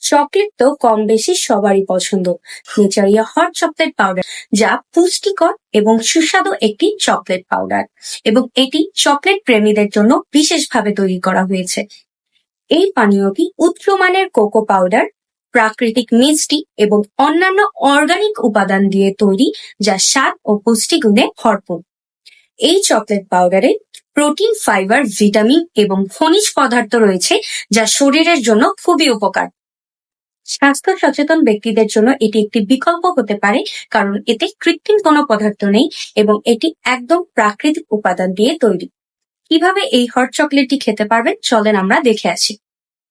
Chocolate তো কম বেশি সবারই পছন্দ। নেচারিয়া হট চকলেট পাউডার, যা পুষ্টিকর এবং সুস্বাদু একটি চকলেট পাউডার। এবং এটি চকলেট প্রেমীদের জন্য বিশেষভাবে তৈরি করা হয়েছে। এই পানীয়টি উচ্চমানের কোকো পাউডার, প্রাকৃতিক মিষ্টি এবং অন্যান্য অর্গানিক উপাদান দিয়ে তৈরি, যা স্বাদ ও পুষ্টিগুণে ভরপুর। এই চকলেট পাউডারে প্রোটিন, ফাইবার, ভিটামিন এবং খনিজ পদার্থ রয়েছে, যা শরীরের জন্য খুবই উপকার। স্বাস্থ্য সচেতন ব্যক্তিদের জন্য এটি একটি বিকল্প হতে পারে, কারণ এতে কৃত্রিম কোনো পদার্থ নেই এবং এটি একদম প্রাকৃতিক উপাদান দিয়ে তৈরি। কীভাবে এই হট চকলেটটি খেতে পারবেন? চলেন আমরা দেখে আসি।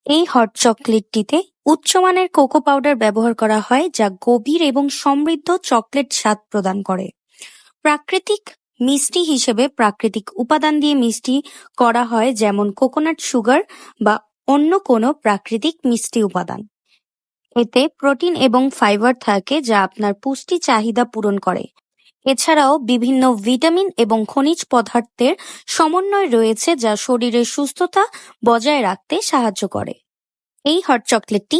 এই হট চকলেটটিতে উচ্চমানের কোকো পাউডার ব্যবহার করা হয়, যা গভীর এবং সমৃদ্ধ চকলেট স্বাদ প্রদান করে। প্রাকৃতিক মিষ্টি হিসেবে প্রাকৃতিক উপাদান দিয়ে মিষ্টি করা হয়, যেমন কোকোনাট সুগার বা অন্য কোনো প্রাকৃতিক মিষ্টি উপাদান। এতে প্রোটিন এবং ফাইবার থাকে যা আপনার পুষ্টি চাহিদা পূরণ করে। এছাড়াও বিভিন্ন ভিটামিন এবং খনিজ পদার্থের সমন্বয় রয়েছে যা শরীরের সুস্থতা বজায় রাখতে সাহায্য করে। এই হট চকলেটটি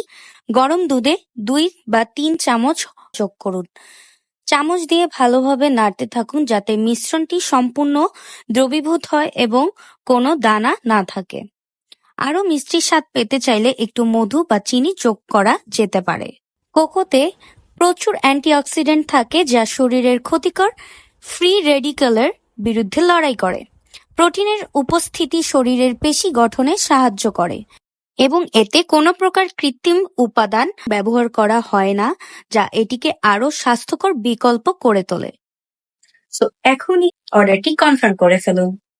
গরম দুধে দুই বা তিন চামচ যোগ করুন। চামচ দিয়ে ভালোভাবে নাড়তে থাকুন যাতে মিশ্রণটি সম্পূর্ণ দ্রবীভূত হয় এবং কোনো দানা না থাকে। আরও মিষ্টির স্বাদ পেতে চাইলে একটু মধু বা চিনি যোগ করা যেতে পারে। কোকোতে প্রচুর অ্যান্টিঅক্সিডেন্ট থাকে যা শরীরের ক্ষতিকর, ফ্রি রেডিক্যালের বিরুদ্ধে লড়াই করে। প্রোটিনের উপস্থিতি শরীরের পেশি গঠনে সাহায্য করে এবং এতে কোনো প্রকার কৃত্রিম উপাদান ব্যবহার করা হয় না, যা এটিকে আরও স্বাস্থ্যকর বিকল্প করে তোলে। সো এখনই অর্ডারটি কনফার্ম করে ফেলুন।